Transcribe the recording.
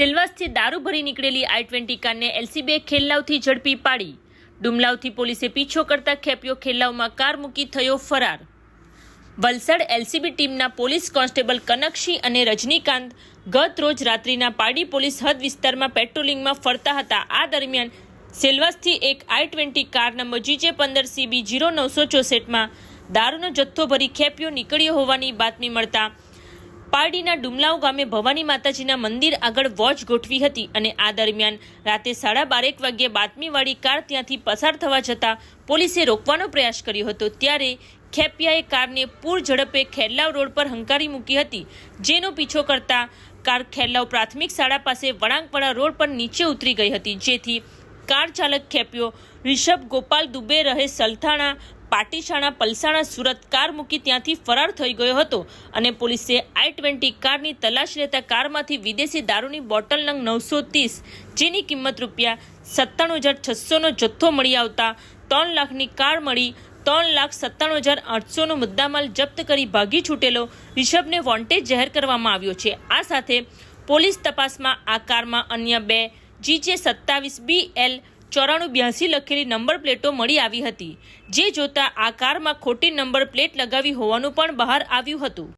સેલવાસથી દારૂ ભરી નીકળેલી આઈ ટ્વેન્ટી કારને એલસીબીએ ખેલ્લાવથી ઝડપી પાડી. ડુમલાવથી પોલીસે પીછો કરતા ખેપ્યો ખેલ્લાવમાં કાર મૂકી થયો ફરાર. વલસાડ એલસીબી ટીમના પોલીસ કોન્સ્ટેબલ કનકસિંહ અને રજનીકાંત ગત રોજ રાત્રિના પાડી પોલીસ હદ વિસ્તારમાં પેટ્રોલિંગમાં ફરતા હતા. આ દરમિયાન સેલવાસથી એક i twenty car number GJ પંદર સીબી જીરો નવસો ચોસઠમાં દારૂનો જથ્થો ભરી ખેપ્યો નીકળ્યો હોવાની બાતમી મળતા પારડીના ડુમલાવ ગામે ભવાની માતાજીના મંદિર આગળ વોચ ગોઠવી હતી અને આ દરમિયાન રાતે સાડા બારેક વાગ્યે બાતમીવાળી કાર ત્યાંથી પસાર થવા જતાં પોલીસે રોકવાનો પ્રયાસ કર્યો હતો. ત્યારે ખેપિયાએ કારને પૂર ઝડપે ખેરલાવ રોડ પર હંકારી મૂકી હતી. જેનો પીછો કરતા કાર ખેરલાવ પ્રાથમિક શાળા પાસે વળાંકવાળા રોડ પર નીચે ઉતરી ગઈ હતી. જેથી કાર ચાલક ખેપ્યો રિષભ ગોપાલ દુબે રહે સલથાણા પાટીશાણા પલસાણા સુરત કાર મૂકી ત્યાંથી ફરાર થઈ ગયો હતો અને પોલીસે આઈ ટ્વેન્ટી કારની તલાશ લેતા કારમાંથી વિદેશી દારૂની બોટલ નંગ નવસો ત્રીસ, જેની કિંમત રૂપિયા સત્તાણું હજાર છસોનો જથ્થો મળી આવતા ત્રણ લાખની કાર મળી, ત્રણ લાખ સત્તાણું હજાર આઠસોનો મુદ્દામાલ જપ્ત કરી ભાગી છૂટેલો રિષભને વોન્ટેજ જાહેર કરવામાં આવ્યો છે. આ સાથે પોલીસ તપાસમાં આ કારમાં અન્ય બે, જીજે સત્તાવીસ, બી એલ ચોરાણું બ્યાસી લખેલી નંબર પ્લેટો મળી આવી હતી. જે જોતા આ કારમાં ખોટી નંબર પ્લેટ લગાવી હોવાનું પણ બહાર આવ્યું હતું.